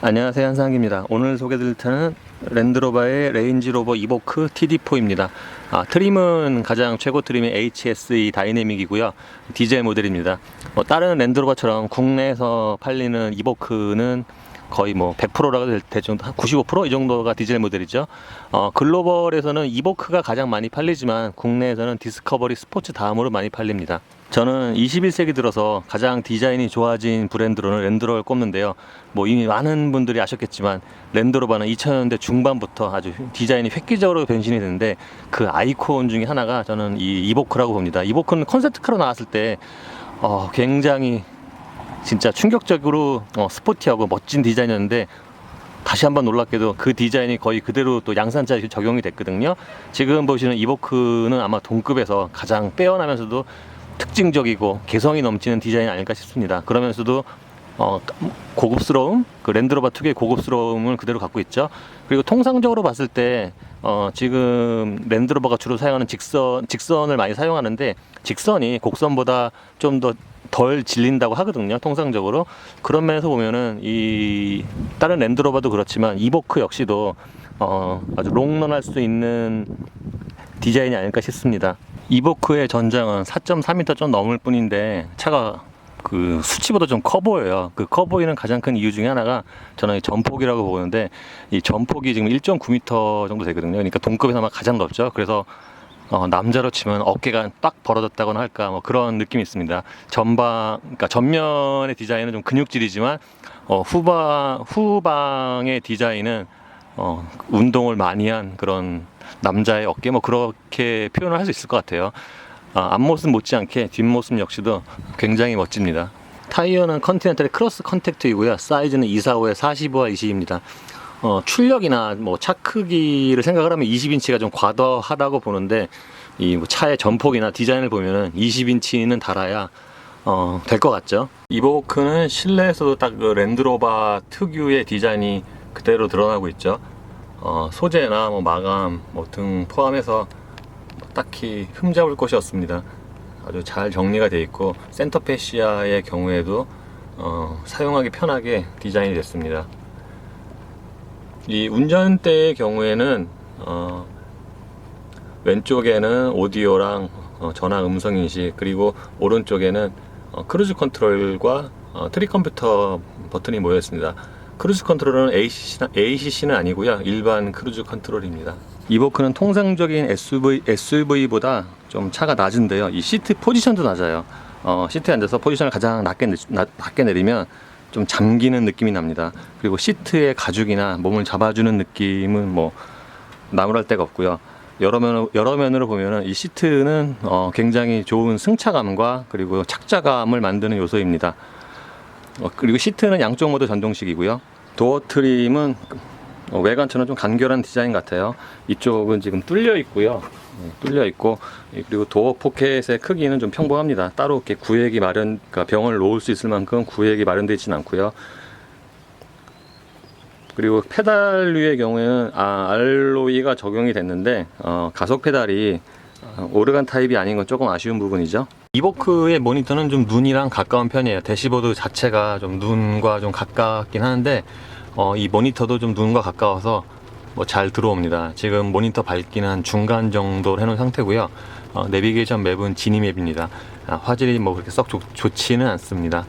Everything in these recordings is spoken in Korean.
안녕하세요 한상기입니다. 오늘 소개드릴 차는 랜드로버의 레인지로버 이보크 TD4입니다. 아, 트림은 가장 최고 트림의 HSE 다이내믹이고요. 디젤 모델입니다. 뭐 다른 랜드로버처럼 국내에서 팔리는 이보크는 거의 뭐 100%라고 될 대충 95%이 정도가 디젤 모델이죠. 어, 글로벌에서는 이보크가 가장 많이 팔리지만 국내에서는 디스커버리 스포츠 다음으로 많이 팔립니다. 저는 21세기 들어서 가장 디자인이 좋아진 브랜드로는 랜드로버를 꼽는데요. 뭐 이미 많은 분들이 아셨겠지만 랜드로버는 2000년대 중반부터 아주 디자인이 획기적으로 변신이 됐는데 그 아이콘 중에 하나가 저는 이 이보크라고 봅니다. 이보크는 컨셉트카로 나왔을 때 어, 굉장히 진짜 충격적으로 어, 스포티하고 멋진 디자인이었는데 다시 한번 놀랍게도 그 디자인이 거의 그대로 또 양산차에 적용이 됐거든요. 지금 보시는 이보크는 아마 동급에서 가장 빼어나면서도 특징적이고 개성이 넘치는 디자인 아닐까 싶습니다. 그러면서도 어, 고급스러움, 그 랜드로버 특유의 고급스러움을 그대로 갖고 있죠. 그리고 통상적으로 봤을 때 어, 지금 랜드로버가 주로 사용하는 직선, 직선을 많이 사용하는데 직선이 곡선보다 좀 더 덜 질린다고 하거든요. 통상적으로 그런 면에서 보면은 이 다른 랜드로버도 그렇지만 이보크 역시도 어, 아주 롱런할 수 있는 디자인이 아닐까 싶습니다. 이보크의 전장은 4.3m 좀 넘을 뿐인데 차가 그 수치보다 좀 커 보여요. 그 커 보이는 가장 큰 이유 중에 하나가 저는 이 전폭이라고 보는데 이 전폭이 지금 1.9m 정도 되거든요. 그러니까 동급에서 아마 가장 넓죠. 그래서 어, 남자로 치면 어깨가 딱 벌어졌다고나 할까 뭐 그런 느낌이 있습니다. 전방, 그러니까 전면의 디자인은 좀 근육질이지만 어, 후방 후방의 디자인은 어, 운동을 많이 한 그런 남자의 어깨 뭐 그렇게 표현을 할 수 있을 것 같아요. 아, 앞모습 못지않게 뒷모습 역시도 굉장히 멋집니다. 타이어는 컨티넨탈의 크로스 컨택트이고요. 사이즈는 245에 45와 20입니다. 어, 출력이나 뭐 차 크기를 생각을 하면 20인치가 좀 과도하다고 보는데 이뭐 차의 전폭이나 디자인을 보면은 20인치는 달아야 어, 될 것 같죠. 이보크는 실내에서도 딱 그 랜드로버 특유의 디자인이 그대로 드러나고 있죠. 어, 소재나 뭐 마감 뭐 등 포함해서 딱히 흠잡을 것이 없습니다. 아주 잘 정리가 되어 있고 센터 페시아의 경우에도 어, 사용하기 편하게 디자인이 됐습니다. 이 운전대의 경우에는 어, 왼쪽에는 오디오랑 어, 전화 음성 인식 그리고 오른쪽에는 어, 크루즈 컨트롤과 어, 트리 컴퓨터 버튼이 모여 있습니다. 크루즈 컨트롤은 ACC는, ACC는 아니고요. 일반 크루즈 컨트롤입니다. 이보크는 통상적인 SUV, SUV보다 좀 차가 낮은데요. 이 시트 포지션도 낮아요. 어, 시트에 앉아서 포지션을 가장 낮게, 내- 낮, 낮게 내리면 좀 잠기는 느낌이 납니다. 그리고 시트의 가죽이나 몸을 잡아주는 느낌은 뭐 나무랄 데가 없고요. 여러 면 여러 면으로 보면은 이 시트는 어, 굉장히 좋은 승차감과 그리고 착자감을 만드는 요소입니다. 어, 그리고 시트는 양쪽 모두 전동식이고요. 도어 트림은 어, 외관처럼 좀 간결한 디자인 같아요. 이쪽은 지금 뚫려 있고요. 네, 뚫려 있고 예, 그리고 도어 포켓의 크기는 좀 평범합니다. 따로 이렇게 구획이 마련, 그러니까 병을 놓을 수 있을 만큼 구획이 마련되어 있지는 않고요. 그리고 페달류의 경우에는 아, 알로이가 적용이 됐는데 어, 가속 페달이 어, 오르간 타입이 아닌 건 조금 아쉬운 부분이죠. 이보크의 모니터는 좀 눈이랑 가까운 편이에요. 대시보드 자체가 좀 눈과 좀 가깝긴 하는데 어, 이 모니터도 좀 눈과 가까워서 뭐 잘 들어옵니다. 지금 모니터 밝기는 한 중간 정도 해놓은 상태고요. 어, 내비게이션 맵은 지니 맵입니다. 아, 화질이 뭐 그렇게 썩 좋, 좋지는 않습니다.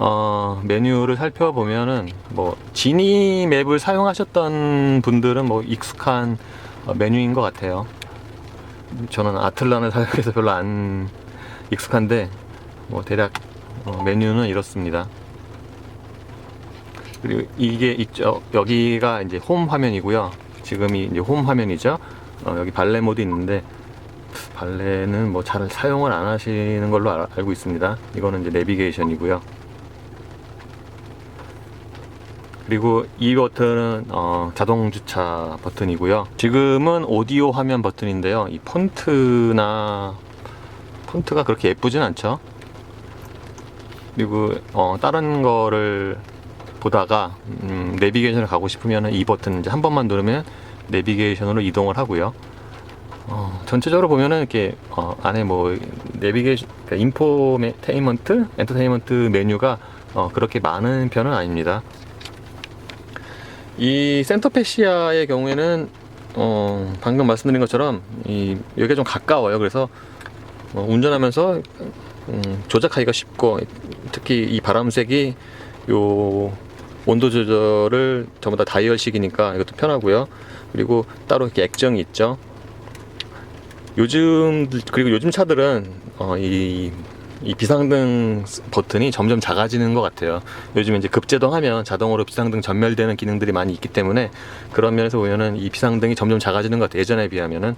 어, 메뉴를 살펴보면은 뭐 지니 맵을 사용하셨던 분들은 뭐 익숙한 어, 메뉴인 것 같아요. 저는 아틀란을 사용해서 별로 안 익숙한데 뭐 대략 어, 메뉴는 이렇습니다. 그리고 이게 있죠. 여기가 이제 홈 화면이고요. 지금이 이제 홈 화면이죠. 어, 여기 발레 모드 있는데 발레는 뭐 잘 사용을 안 하시는 걸로 알, 알고 있습니다. 이거는 이제 내비게이션이고요. 그리고 이 버튼은 어, 자동 주차 버튼이고요. 지금은 오디오 화면 버튼인데요. 이 폰트나 폰트가 그렇게 예쁘진 않죠. 그리고 어, 다른 거를 보다가 음, 내비게이션을 가고 싶으면 이 버튼 이제 한 번만 누르면 내비게이션으로 이동을 하고요. 어, 전체적으로 보면은 이렇게 어, 안에 뭐 내비게이션, 그러니까 인포테인먼트, 엔터테인먼트 메뉴가 어, 그렇게 많은 편은 아닙니다. 이 센터페시아의 경우에는 어, 방금 말씀드린 것처럼 이 여기가 좀 가까워요. 그래서 어, 운전하면서 음, 조작하기가 쉽고 특히 이 바람색이 요 온도 조절을 전부 다 다이얼식이니까 이것도 편하고요. 그리고 따로 이렇게 액정이 있죠. 요즘 그리고 요즘 차들은 어, 이, 이 비상등 버튼이 점점 작아지는 것 같아요. 요즘 이제 급제동하면 자동으로 비상등 전멸되는 기능들이 많이 있기 때문에 그런 면에서 보면은 이 비상등이 점점 작아지는 것 같아요. 예전에 비하면은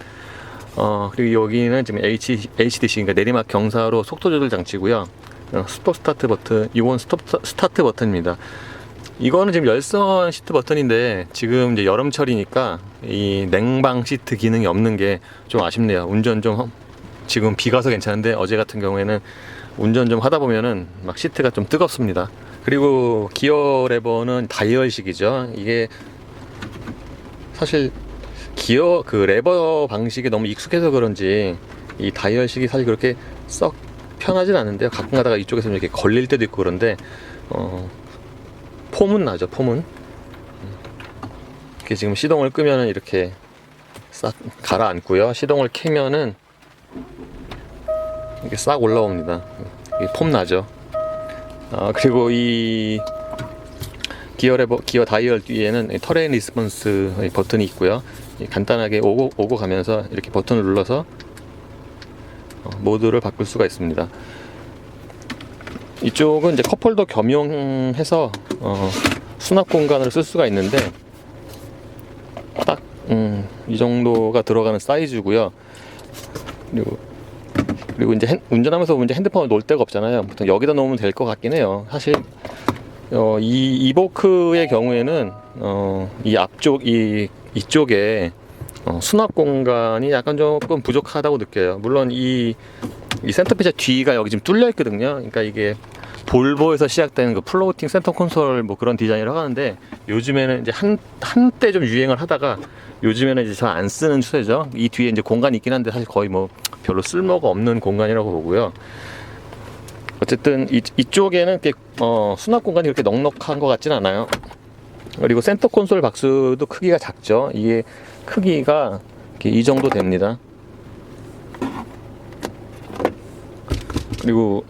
어 그리고 여기는 지금 H, HDC 그러니까 내리막 경사로 속도 조절 장치고요. 어, 스톱 스타트 버튼, 이건 스톱 스타트 버튼입니다. 이거는 지금 열선 시트 버튼인데 지금 이제 여름철이니까 이 냉방 시트 기능이 없는 게 좀 아쉽네요. 운전 좀 험- 지금 비 가서 괜찮은데 어제 같은 경우에는 운전 좀 하다 보면은 막 시트가 좀 뜨겁습니다. 그리고 기어 레버는 다이얼식이죠. 이게 사실 기어 그 레버 방식이 너무 익숙해서 그런지 이 다이얼식이 사실 그렇게 썩 편하진 않은데요. 가끔 가다가 이쪽에서 이렇게 걸릴 때도 있고 그런데 어 폼은 나죠. 폼은 이렇게 지금 시동을 끄면은 이렇게 싹 가라앉고요. 시동을 켜면은 이렇게 싹 올라옵니다. 폼 나죠. 아 그리고 이 기어 레버, 기어 다이얼 뒤에는 이 터레인 리스폰스 버튼이 있고요. 이 간단하게 오고, 오고 가면서 이렇게 버튼을 눌러서 어, 모드를 바꿀 수가 있습니다. 이쪽은 이제 컵홀더 겸용해서 어, 수납 공간을 쓸 수가 있는데 딱 음, 이 정도가 들어가는 사이즈고요. 그리고 그리고 이제 핸- 운전하면서 이제 핸드폰을 놓을 데가 없잖아요. 보통 여기다 놓으면 될 것 같긴 해요. 사실 어, 이 이보크의 경우에는 어, 이 앞쪽 이 이쪽에 어, 수납 공간이 약간 조금 부족하다고 느껴요. 물론 이, 이 센터피자 뒤가 여기 지금 뚫려 있거든요. 그러니까 이게 볼보에서 시작되는 그 플로팅 센터 콘솔 뭐 그런 디자인이라고 하는데 요즘에는 이제 한 한때 좀 유행을 하다가 요즘에는 이제 잘 안 쓰는 추세죠. 이 뒤에 이제 공간이 있긴 한데 사실 거의 뭐 별로 쓸모가 없는 공간이라고 보고요. 어쨌든 이, 이쪽에는 이렇게 어, 수납 공간이 그렇게 넉넉한 것 같진 않아요. 그리고 센터 콘솔 박스도 크기가 작죠. 이게 크기가 이 정도 됩니다. 그리고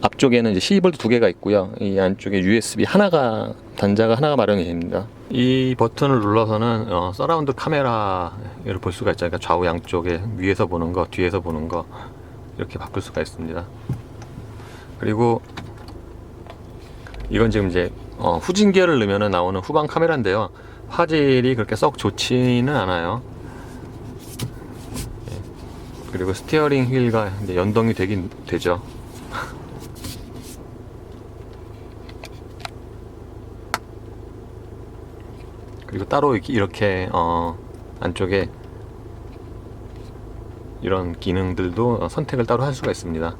앞쪽에는 이제 C 볼트 두 개가 있고요. 이 안쪽에 USB 하나가 단자가 하나가 마련이 됩니다. 이 버튼을 눌러서는 어, 서라운드 카메라를 볼 수가 있죠. 그러니까 좌우 양쪽에 위에서 보는 거, 뒤에서 보는 거 이렇게 바꿀 수가 있습니다. 그리고 이건 지금 이제 어, 후진 기어를 넣으면 나오는 후방 카메라인데요. 화질이 그렇게 썩 좋지는 않아요. 예. 그리고 스티어링 휠과 연동이 되긴 되죠. 그리고 따로 이렇게, 어, 안쪽에 이런 기능들도 어, 선택을 따로 할 수가 있습니다.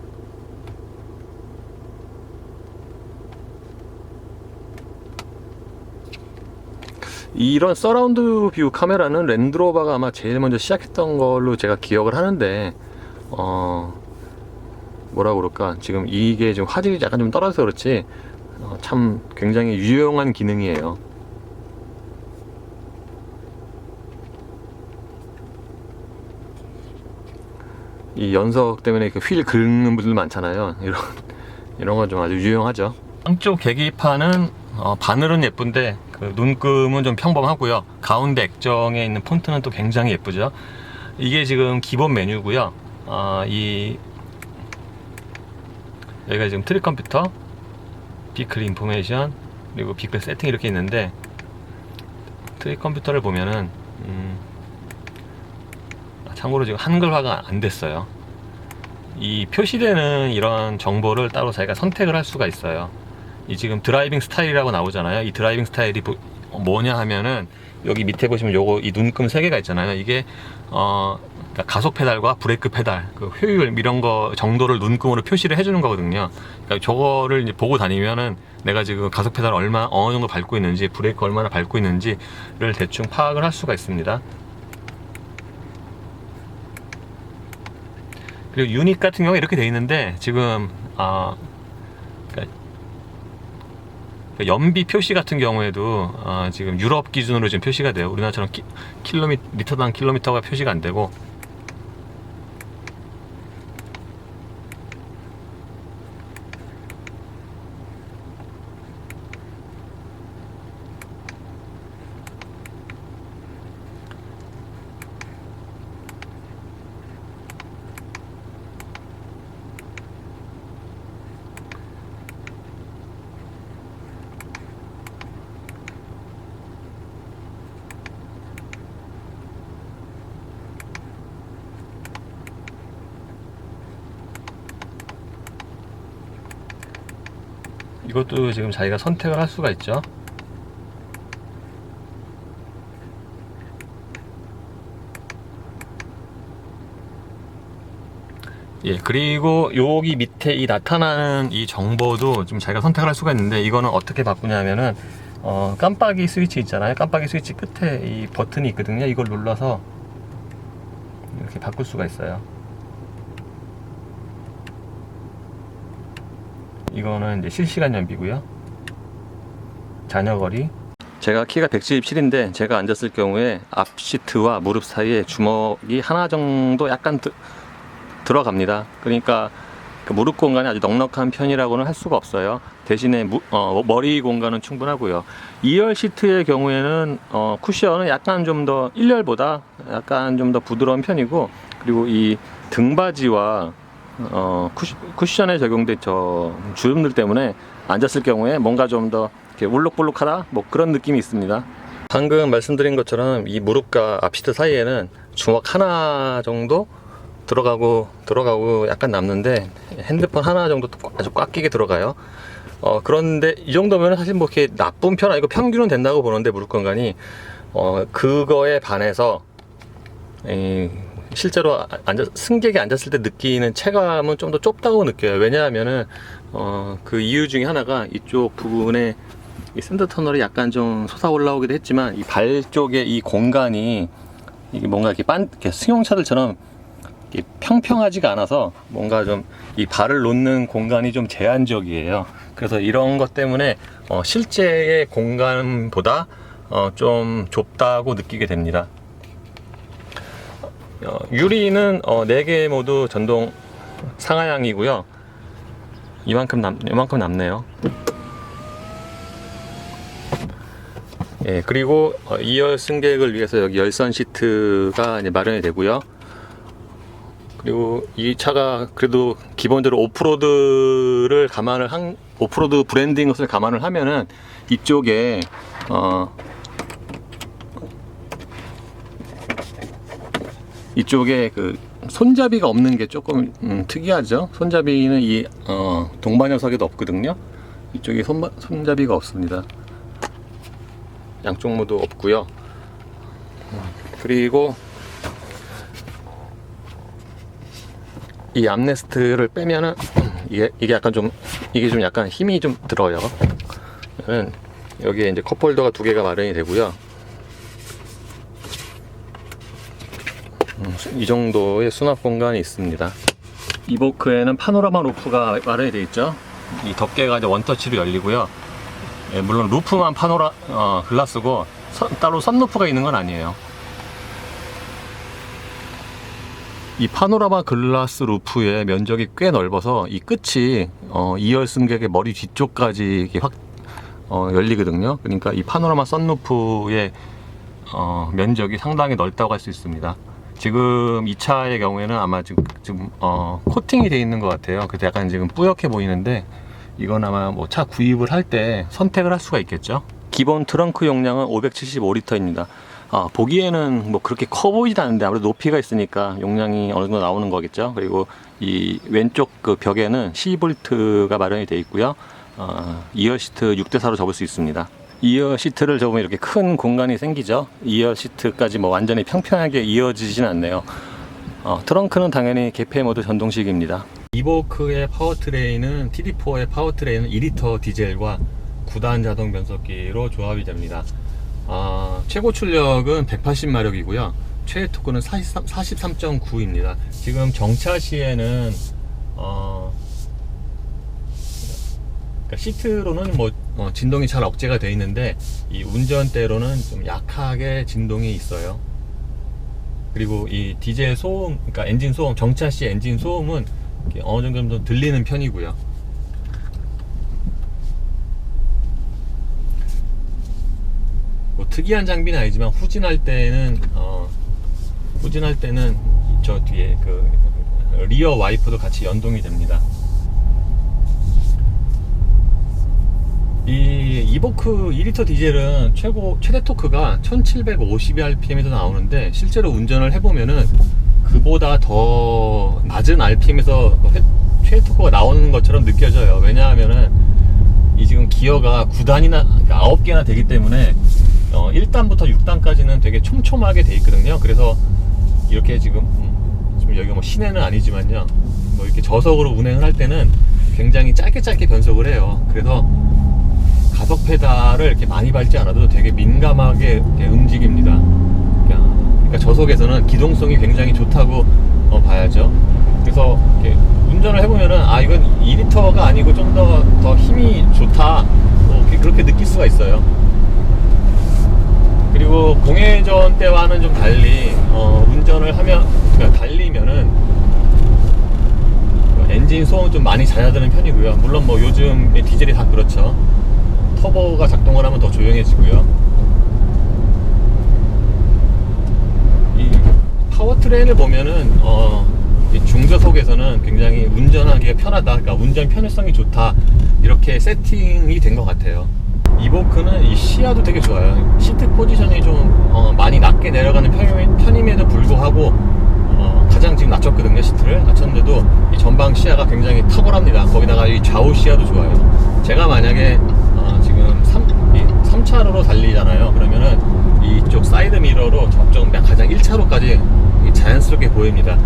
이런 서라운드 뷰 카메라는 랜드로버가 아마 제일 먼저 시작했던 걸로 제가 기억을 하는데 어 뭐라 그럴까 지금 이게 지금 화질이 약간 좀 떨어져서 그렇지 어, 참 굉장히 유용한 기능이에요. 이 연석 때문에 그 휠 긁는 분들 많잖아요. 이런 이런 건 좀 아주 유용하죠. 한쪽 계기판은 어, 바늘은 예쁜데 그 눈금은 좀 평범하고요. 가운데 액정에 있는 폰트는 또 굉장히 예쁘죠. 이게 지금 기본 메뉴고요. 어, 이 여기가 지금 트릭 컴퓨터, 비클 인포메이션 그리고 비클 세팅 이렇게 있는데 트릭 컴퓨터를 보면은 음, 참고로 지금 한글화가 안 됐어요. 이 표시되는 이런 정보를 따로 자기가 선택을 할 수가 있어요. 이 지금 드라이빙 스타일이라고 나오잖아요. 이 드라이빙 스타일이 보- 뭐냐 하면은 여기 밑에 보시면 요거 이 눈금 세 개가 있잖아요. 이게 어 그러니까 가속 페달과 브레이크 페달, 그 효율 이런 거 정도를 눈금으로 표시를 해주는 거거든요. 그러니까 저거를 이제 보고 다니면은 내가 지금 가속 페달 얼마 어느 정도 밟고 있는지, 브레이크 얼마나 밟고 있는지를 대충 파악을 할 수가 있습니다. 그리고 유닛 같은 경우에 이렇게 돼 있는데 지금 그 연비 표시 같은 경우에도 어, 지금 유럽 기준으로 지금 표시가 돼요. 우리나라처럼 키, 킬로미 리터당 킬로미터가 표시가 안 되고 이것도 지금 자기가 선택을 할 수가 있죠. 예, 그리고 여기 밑에 이 나타나는 이 정보도 좀 자기가 선택을 할 수가 있는데 이거는 어떻게 바꾸냐면은 어, 깜빡이 스위치 있잖아요. 깜빡이 스위치 끝에 이 버튼이 있거든요. 이걸 눌러서 이렇게 바꿀 수가 있어요. 이거는 이제 실시간 연비고요. 잔여거리. 제가 키가 177인데 제가 앉았을 경우에 앞 시트와 무릎 사이에 주먹이 하나 정도 약간 드, 들어갑니다. 그러니까 그 무릎 공간이 아주 넉넉한 편이라고는 할 수가 없어요. 대신에 무- 어, 머리 공간은 충분하고요. 2열 시트의 경우에는 어, 쿠션은 약간 좀 더 1열보다 약간 좀 더 부드러운 편이고 그리고 이 등받이와 어, 쿠시, 쿠션 에 적용된 저 주름들 때문에 앉았을 경우에 뭔가 좀 더 울룩불룩하다 뭐 그런 느낌이 있습니다. 방금 말씀드린 것처럼 이 무릎과 앞시트 사이에는 주먹 하나 정도 들어가고 들어가고 약간 남는데 핸드폰 하나 정도 아주 꽉 끼게 들어가요. 어 그런데 이 정도면 사실 뭐 이렇게 나쁜 편 아니고 평균은 된다고 보는데 무릎 공간이 어 그거에 반해서 이 실제로 앉아, 승객이 앉았을 때 느끼는 체감은 좀 더 좁다고 느껴요. 왜냐하면은 어, 그 이유 중에 하나가 이쪽 부분에 이 샌드 터널이 약간 좀 솟아 올라오기도 했지만 이 발 쪽에 이 공간이 이게 뭔가 이렇게 빤 이렇게 승용차들처럼 이렇게 평평하지가 않아서 뭔가 좀 이 발을 놓는 공간이 좀 제한적이에요. 그래서 이런 것 때문에 어, 실제의 공간보다 어, 좀 좁다고 느끼게 됩니다. 어, 유리는 어, 4개 모두 전동 상하향이고요. 이만큼 남, 이만큼 남네요. 예, 그리고 어, 2열 승객을 위해서 여기 열선 시트가 마련이 되고요. 그리고 이 차가 그래도 기본적으로 오프로드를 감안을 한 오프로드 브랜드인 것을 감안을 하면은 이쪽에 어 이쪽에 그 손잡이가 없는 게 조금 음, 특이하죠. 손잡이는 이 어, 동반 녀석에도 없거든요. 이쪽에 손, 손잡이가 없습니다. 양쪽 모두 없고요. 음, 그리고 이 암레스트를 빼면은 이게 이게 약간 좀 이게 좀 약간 힘이 좀 들어요. 음, 여기에 이제 컵홀더가 두 개가 마련이 되고요. 이 정도의 수납 공간이 있습니다. 이보크에는 파노라마 루프가 마련이 되어 있죠. 이 덮개가 이제 원터치로 열리고요. 예, 물론 루프만 파노라 어, 글라스고 선- 따로 선루프가 있는 건 아니에요. 이 파노라마 글라스 루프의 면적이 꽤 넓어서 이 끝이 어, 2열 승객의 머리 뒤쪽까지 확 어, 열리거든요. 그러니까 이 파노라마 선루프의 어, 면적이 상당히 넓다고 할 수 있습니다. 지금 이 차의 경우에는 아마 지금, 지금 어, 코팅이 되어 있는 것 같아요. 그래서 약간 지금 뿌옇게 보이는데 이건 아마 뭐 차 구입을 할 때 선택을 할 수가 있겠죠. 기본 트렁크 용량은 575리터입니다. 아, 보기에는 뭐 그렇게 커 보이진 않는데 아무래도 높이가 있으니까 용량이 어느 정도 나오는 거겠죠. 그리고 이 왼쪽 그 벽에는 12V가 마련이 되어 있고요. 어, 2열 시트 6대 4로 접을 수 있습니다. 2열 시트를 접으면 이렇게 큰 공간이 생기죠. 2열 시트까지 뭐 완전히 평평하게 이어지진 않네요. 어, 트렁크는 당연히 개폐 모드 전동식입니다. 이보크의 파워트레인은 TD4의 파워트레인은 2리터 디젤과 9단 자동 변속기로 조합이 됩니다. 아, 최고 출력은 180마력이고요. 최대 토크는 43, 43.9입니다. 지금 정차 시에는 어, 그러니까 시트로는 뭐 어, 진동이 잘 억제가 돼 있는데 이 운전대로는 좀 약하게 진동이 있어요. 그리고 이 디젤 소음, 그러니까 엔진 소음, 정차 시 엔진 소음은 어느 정도 좀 들리는 편이고요. 뭐 특이한 장비는 아니지만 후진할 때는 어, 후진할 때는 저 뒤에 그 리어 와이퍼도 같이 연동이 됩니다. 이 이보크 2리터 디젤은 최고 최대 토크가 1750rpm에서 나오는데 실제로 운전을 해보면은 그보다 더 낮은 rpm에서 최대 토크가 나오는 것처럼 느껴져요. 왜냐하면은 이 지금 기어가 9단이나 9개나 되기 때문에 어, 1단부터 6단까지는 되게 촘촘하게 돼 있거든요. 그래서 이렇게 지금 음, 지금 여기가 뭐 시내는 아니지만요. 뭐 이렇게 저속으로 운행을 할 때는 굉장히 짧게 짧게 변속을 해요. 그래서 가속 페달을 이렇게 많이 밟지 않아도 되게 민감하게 움직입니다. 그러니까, 그러니까 저속에서는 기동성이 굉장히 좋다고 어, 봐야죠. 그래서 운전을 해보면은 아 이건 2리터가 아니고 좀 더 더 힘이 좋다. 뭐 그렇게 느낄 수가 있어요. 그리고 공회전 때와는 좀 달리 어, 운전을 하면 그러니까 달리면은 엔진 소음 좀 많이 잦아드는 편이고요. 물론 뭐 요즘 디젤이 다 그렇죠. 터보가 작동을 하면 더 조용해지고요. 이 파워트레인을 보면은 어, 이 중저속에서는 굉장히 운전하기가 편하다. 그러니까 운전 편의성이 좋다. 이렇게 세팅이 된 것 같아요. 이보크는 이 시야도 되게 좋아요. 시트 포지션이 좀 어, 많이 낮게 내려가는 편임, 편임에도 불구하고 어, 가장 지금 낮췄거든요 시트를 낮췄는데도 이 전방 시야가 굉장히 탁월합니다. 거기다가 이 좌우 시야도 좋아요. 제가 만약에 어, 지금 3, 이 3차로로 달리잖아요. 그러면은 이쪽 사이드 미러로 접종 가장 1차로까지 자연스럽게 보입니다.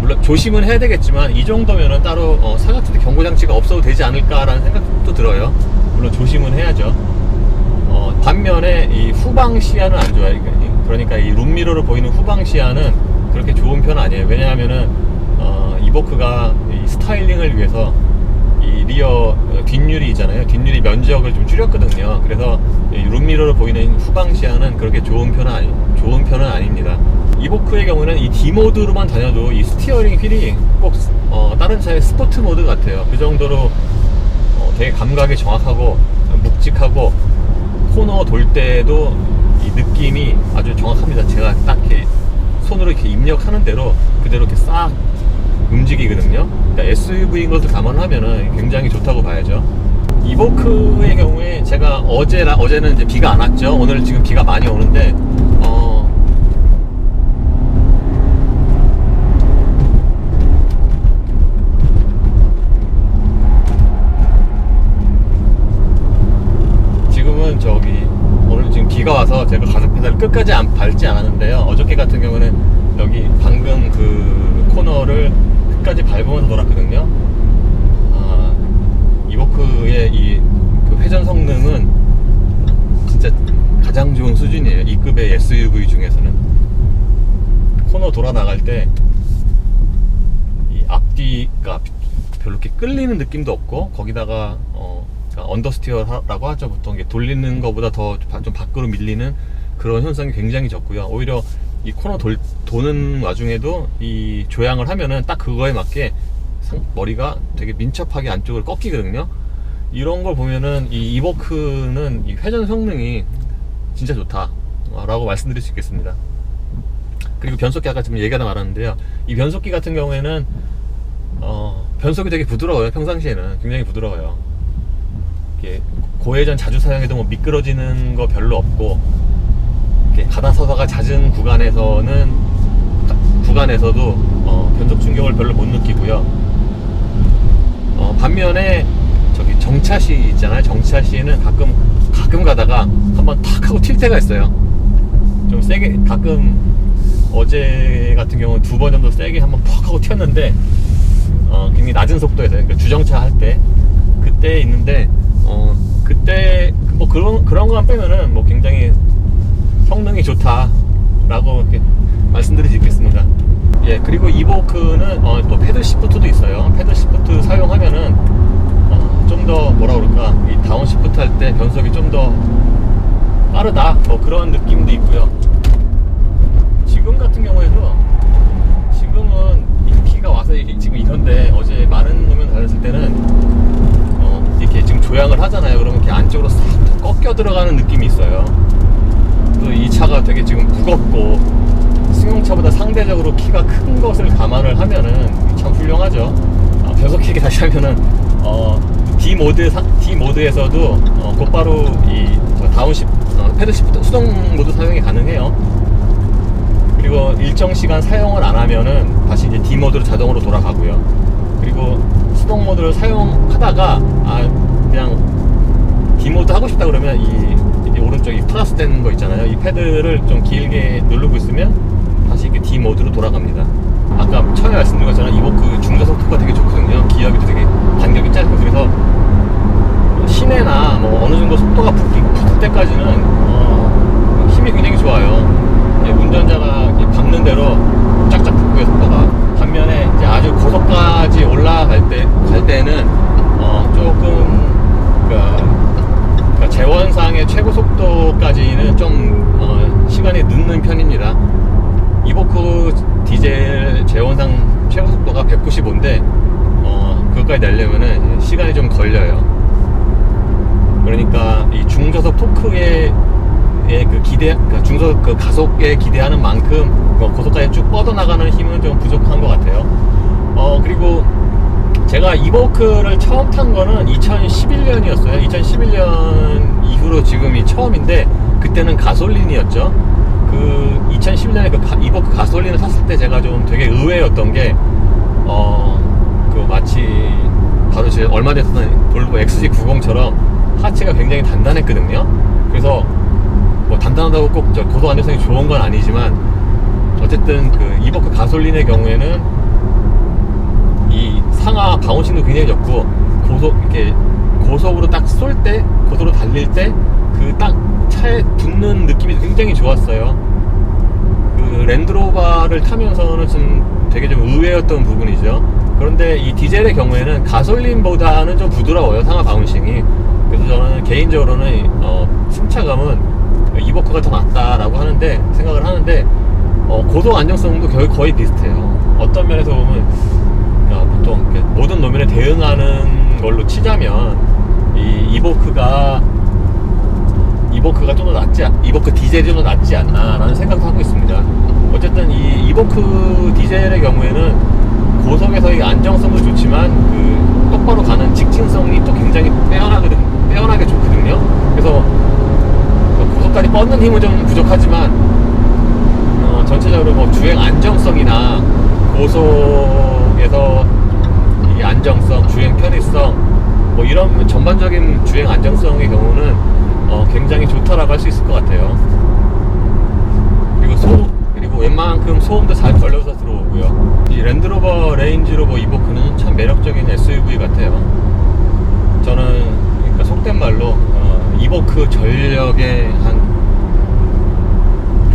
물론 조심은 해야 되겠지만 이 정도면은 따로 어, 사각지대 경고 장치가 없어도 되지 않을까라는 생각도 들어요. 물론 조심은 해야죠. 어, 반면에 이 후방 시야는 안 좋아요. 그러니까 이 룸미러로 보이는 후방 시야는 그렇게 좋은 편은 아니에요. 왜냐하면은 어, 이보크가 이 스타일링을 위해서 이 리어 뒷유리 있잖아요. 뒷유리 면적을 좀 줄였거든요. 그래서 이 룸미러로 보이는 후방 시야는 그렇게 좋은 편은 아니 좋은 편은 아닙니다. 이보크의 경우는 이 D 모드로만 다녀도 이 스티어링 휠이 꼭 어, 다른 차의 스포트 모드 같아요. 그 정도로 어, 되게 감각이 정확하고 묵직하고 코너 돌 때도 이 느낌이 아주 정확합니다. 제가 딱 이렇게 손으로 이렇게 입력하는 대로 그대로 이렇게 싹 움직이거든요. 그러니까 SUV인 것을 감안하면은 굉장히 좋다고 봐야죠. 이보크의 경우에 제가 어제라 어제는 이제 비가 안 왔죠. 오늘 지금 비가 많이 오는데 어 지금은 저기 오늘 지금 비가 와서 제가 가속 페달을 끝까지 안 밟지 않았는데요. 어저께 같은 경우는 여기 방금 그 코너를 끝까지 밟으면서 돌았거든요. 아, 이보크의 이 그 회전 성능은 진짜 가장 좋은 수준이에요. 이 급의 SUV 중에서는 코너 돌아 나갈 때 이 앞뒤가 별로 이렇게 끌리는 느낌도 없고 거기다가 어, 언더스티어라고 하죠. 보통 이게 돌리는 것보다 더 좀 밖으로 밀리는 그런 현상이 굉장히 적고요. 오히려 이 코너 돌, 도는 와중에도 이 조향을 하면은 딱 그거에 맞게 상- 머리가 되게 민첩하게 안쪽으로 꺾이거든요. 이런 걸 보면은 이 이버크는 이 회전 성능이 진짜 좋다라고 말씀드릴 수 있겠습니다. 그리고 변속기 아까 지금 얘기하다 말았는데요. 이 변속기 같은 경우에는 어, 변속이 되게 부드러워요. 평상시에는 굉장히 부드러워요. 이렇게 고회전 자주 사용해도 뭐 미끄러지는 거 별로 없고 이렇게 가다 서다가 잦은 구간에서는 가- 구간에서도 어, 변속 충격을 별로 못 느끼고요. 어, 반면에 저기 정차시 있잖아요. 정차시에는 가끔 가끔 가다가 한번 탁 하고 튈 때가 있어요. 좀 세게 가끔 어제 같은 경우는 두 번 정도 세게 한번 퍽 하고 튀었는데 어, 굉장히 낮은 속도에서 그러니까 주정차 할 때 그때 있는데 어, 그때 뭐 그런 그런 거만 빼면은 뭐 굉장히 성능이 좋다라고 이렇게 말씀드릴 수 있겠습니다. 예 그리고 이보크는 어, 또 패드 시프트도 있어요. 패드 시프트 사용하면은 어, 좀더 뭐라 그럴까? 이 다운 시프트 할 때 변속이 좀 더 빠르다. 뭐 그런 느낌도 있고요. 지금 같은 경우에도 지금은 이 비가 와서 이게 지금 이런데 어제 마른路면 달렸을 때는 어 이렇게 지금 조향을 하잖아요. 그러면 이렇게 안쪽으로 싹 꺾여 들어가는 느낌이 있어요 또 이 차가 되게 지금 무겁고 승용차보다 상대적으로 키가 큰 것을 감안을 하면은 참 훌륭하죠. 어, 변속기계 다시 하면은 어, D 모드 사- D 모드에서도 어, 곧바로 이저 다운시 어, 패드 시프트 수동 모드 사용이 가능해요. 그리고 일정 시간 사용을 안 하면은 다시 이제 D 모드로 자동으로 돌아가고요. 그리고 수동 모드를 사용하다가 아 그냥 D 모드 하고 싶다 그러면 이이 플러스 되는 거 있잖아요. 이 패드를 좀 길게 누르고 있으면 다시 이렇게 D 모드로 돌아갑니다. 아까 처음에 말씀드린 것처럼 이보크 중저 속도가 되게 좋거든요. 기압이 되게 간격이 짧고 그래서 시내나 뭐 어느 정도 속도가 붙기, 붙을 때까지는 어, 힘이 굉장히 좋아요. 운전자가 밟는 대로 쫙쫙 붙고요 속도가. 반면에 이제 아주 고속까지 올라갈 때 갈 때는 어, 조금 그 그러니까 재원상의 최고 속도까지는 좀 어, 시간이 늦는 편입니다. 이보크 디젤 재원상 최고 속도가 195인데 어, 그것까지 내려면은 시간이 좀 걸려요. 그러니까 이 중저속 토크에 의그 기대, 그러니까 중저속 그 가속에 기대하는 만큼 뭐 고속까지 쭉 뻗어나가는 힘은 좀 부족한 것 같아요. 어 그리고 제가 이보크를 처음 탄 거는 2011년이었어요. 2011년 이후로 지금이 처음인데 그때는 가솔린이었죠. 그 2011년에 그 가- 이보크 가솔린을 탔을 때 제가 좀 되게 의외였던 게 어, 그 마치 바로 제 얼마 탔던 볼보 XG90처럼 하체가 굉장히 단단했거든요. 그래서 뭐 단단하다고 꼭 저 고속 안정성이 좋은 건 아니지만 어쨌든 그 이보크 가솔린의 경우에는 이 상하 바운싱도 굉장히 적고 고속 이렇게 고속으로 딱 쏠 때 고속으로 달릴 때 그 딱 차에 붙는 느낌이 굉장히 좋았어요. 그 랜드로바를 타면서는 좀 되게 좀 의외였던 부분이죠. 그런데 이 디젤의 경우에는 가솔린보다는 좀 부드러워요 상하 바운싱이. 그래서 저는 개인적으로는 어, 승차감은 이버크가 더 낫다라고 하는데 생각을 하는데 어, 고속 안정성도 거의, 비슷해요. 어떤 면에서 보면 야, 보통 모든 노면에 대응하는 걸로 치자면 이 이보크가 이보크가 좀 더 낫지 않- 이보크 디젤이 좀 더 낫지 않나라는 생각도 하고 있습니다. 어쨌든 이 이보크 디젤의 경우에는 고속에서의 안정성도 좋지만 그 똑바로 가는 직진성이 또 굉장히 빼어나거든 빼어나게 좋거든요. 그래서 그 고속까지 뻗는 힘은 좀 부족하지만 어, 전체적으로 뭐 주행 안정성이나 고속에서 이 안정성, 주행 편의성 뭐 이런 전반적인 주행 안정성의 경우는 어, 굉장히 좋다라고 할 수 있을 것 같아요. 그리고 소 그리고 웬만큼 소음도 잘 걸려서 들어오고요. 이 랜드로버 레인지로버 이보크는 참 매력적인 SUV 같아요. 저는 그러니까 속된 말로 어, 이보크 전력의 한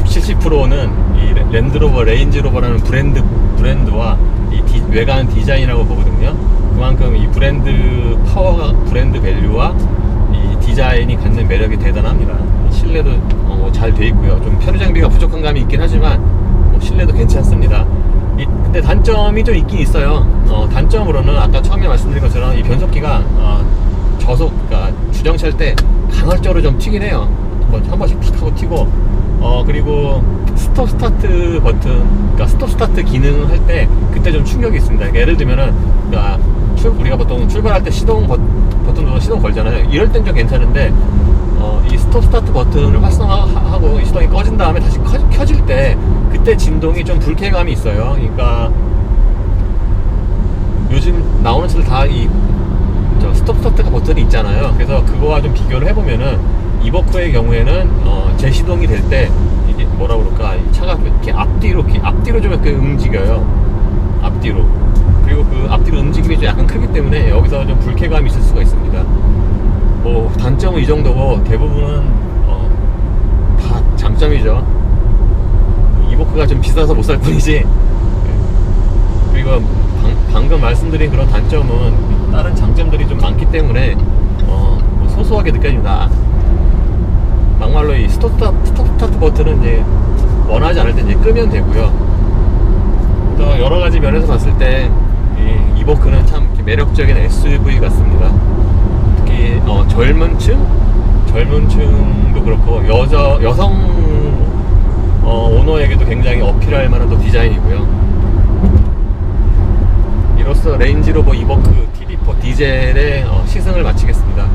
60, 70%는 이 랜- 랜드로버 레인지로버라는 브랜드 브랜드와 이 디- 외관 디자인이라고 보거든요. 그만큼 이 브랜드 파워가 브랜드 밸류와 이 디자인이 갖는 매력이 대단합니다. 실내도 어, 잘돼 있고요. 좀 편의 장비가 부족한 감이 있긴 하지만 뭐 실내도 괜찮습니다. 이- 근데 단점이 좀 있긴 있어요. 어, 단점으로는 아까 처음에 말씀드린 것처럼 이 변속기가 어, 저속, 그러니까 주정차할 때 간헐적으로 좀 튀긴 해요. 뭐한 번씩 탁 하고 튀고, 어 그리고 스톱 스타트 버튼, 그러니까 스톱 스타트 기능 할때 그때 좀 충격이 있습니다. 그러니까 예를 들면은 그러니까 출, 우리가 보통 출발할 때 시동 버, 버튼 눌러 시동 걸잖아요. 이럴 땐 좀 괜찮은데 어, 이 스톱 스타트 버튼을 활성화하고 이 시동이 꺼진 다음에 다시 켜, 켜질 때 그때 진동이 좀 불쾌감이 있어요. 그러니까 요즘 나오는 차들 다이 저 스톱 스타트가 버튼이 있잖아요. 그래서 그거와 좀 비교를 해보면은 이버크의 경우에는 어, 제시동이 될 때 이게 뭐라 그럴까 이 차가 이렇게 앞뒤로 이렇게 앞뒤로 좀 이렇게 움직여요. 앞뒤로. 그리고 그 앞뒤로 움직임이 좀 약간 크기 때문에 여기서 좀 불쾌감이 있을 수가 있습니다. 뭐 단점은 이 정도고 대부분은 어, 다 장점이죠. 이버크가 좀 비싸서 못 살 뿐이지. 그리고 방, 방금 말씀드린 그런 단점은 다른 장점들이 좀 많기 때문에 어, 뭐 소소하게 느껴진다. 막말로 이 스톱 스타트, 버튼은 이제 원하지 않을 때 이제 끄면 되고요. 또 여러 가지 면에서 봤을 때 이 이보크는 참 매력적인 SUV 같습니다. 특히 어, 젊은 층, 젊은 층도 그렇고 여자 여성 어, 오너에게도 굉장히 어필할 만한 또 디자인이고요. 이로써 레인지로버 이버크 TD4 디젤의 어, 시승을 마치겠습니다.